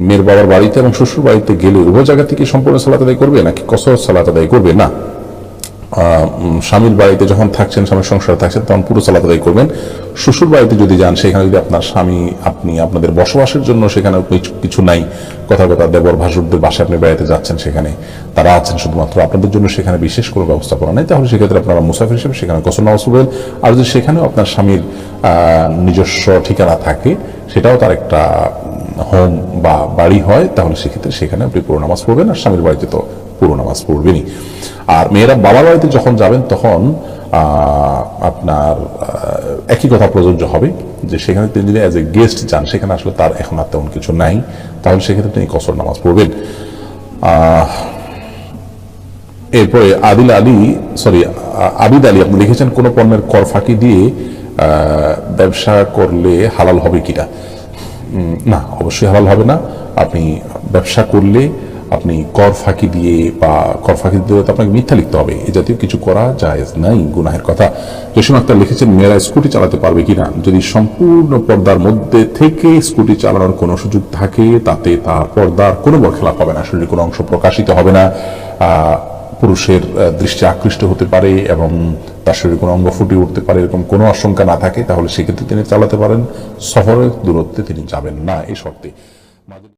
মেয়ের বাবার বাড়িতে এবং শ্বশুর বাড়িতে গেলে উভয় জায়গা থেকে সম্পূর্ণ সালাত আদায় করবে নাকি কসর সালাত আদায় করবে? না। স্বামীর বাড়িতে যখন থাকছেন, স্বামীর সংসারে থাকছেন, তখন পুরো সালাত আদায় করবেন। শ্বশুর বাড়িতে যদি যান, সেখানে যদি আপনার স্বামী, আপনি আপনাদের বসবাসের জন্য সেখানে কিছু- নাই, কথা কথা দেবর ভাসুরদের বাসায় আপনি বেড়াতে যাচ্ছেন সেখানে, তারা আছেন শুধুমাত্র, আপনাদের জন্য সেখানে বিশেষ কোনো ব্যবস্থাপনা নেই। তাহলে সেক্ষেত্রে আপনারা মুসাফির হিসেবে সেখানে কসর নামাজ পড়বেন। আর যদি সেখানেও আপনার স্বামীর নিজস্ব ঠিকানা থাকে, সেটাও তার একটা হোম বা বাড়ি হয়, তাহলে সেক্ষেত্রে সেখানে আপনি পুরো নামাজ পড়বেন আর স্বামীর বাড়িতে তো পুরো নামাজ পড়বেনই। আর মেয়েরা বাবার বাড়িতে যখন যাবেন, তখন আপনার একই কথা প্রযোজ্য হবে যে সেখানে তিনি যদি অ্যাজ এ গেস্ট যান, সেখানে আসলে তার এখন আর তেমন কিছু নাই, তাহলে সেক্ষেত্রে তিনি কসর নামাজ পড়বেন। এরপরে আদিল আলী সরি আবিদ আলী, আপনি লিখেছেন, কোনো পণ্যের কর ফাঁকি দিয়ে ব্যবসা করলে হালাল হবে কিনা? না, অবশ্যই হালাল হবে না। আপনি ব্যবসা করলে আপনি কর ফাঁকি দিয়ে বা কর ফাঁকি দিয়ে তো আপনাকে মিথ্যা লিখতে হবে। এ জাতীয় কিছু করা জায়েজ নাই, গুনাহের কথা। জসিম আক্তার লিখেছেন, মেয়েরা স্কুটি চালাতে পারবে কিনা? যদি সম্পূর্ণ পর্দার মধ্যে থেকে স্কুটি চালানোর কোনো সুযোগ থাকে, তাতে তার পর্দার কোনো বরখেলাপ হবে না। শরীরের কোনো অংশ প্রকাশিত হবে না। পুরুষের দৃষ্টি আকৃষ্ট হতে পারে এবং তার শরীরে কোনো অঙ্গ ফুটে উঠতে পারে, এরকম কোনো আশঙ্কা না থাকে, তাহলে সেক্ষেত্রে তিনি চালাতে পারেন। সফরের দূরত্বে তিনি যাবেন না, এই শর্তে।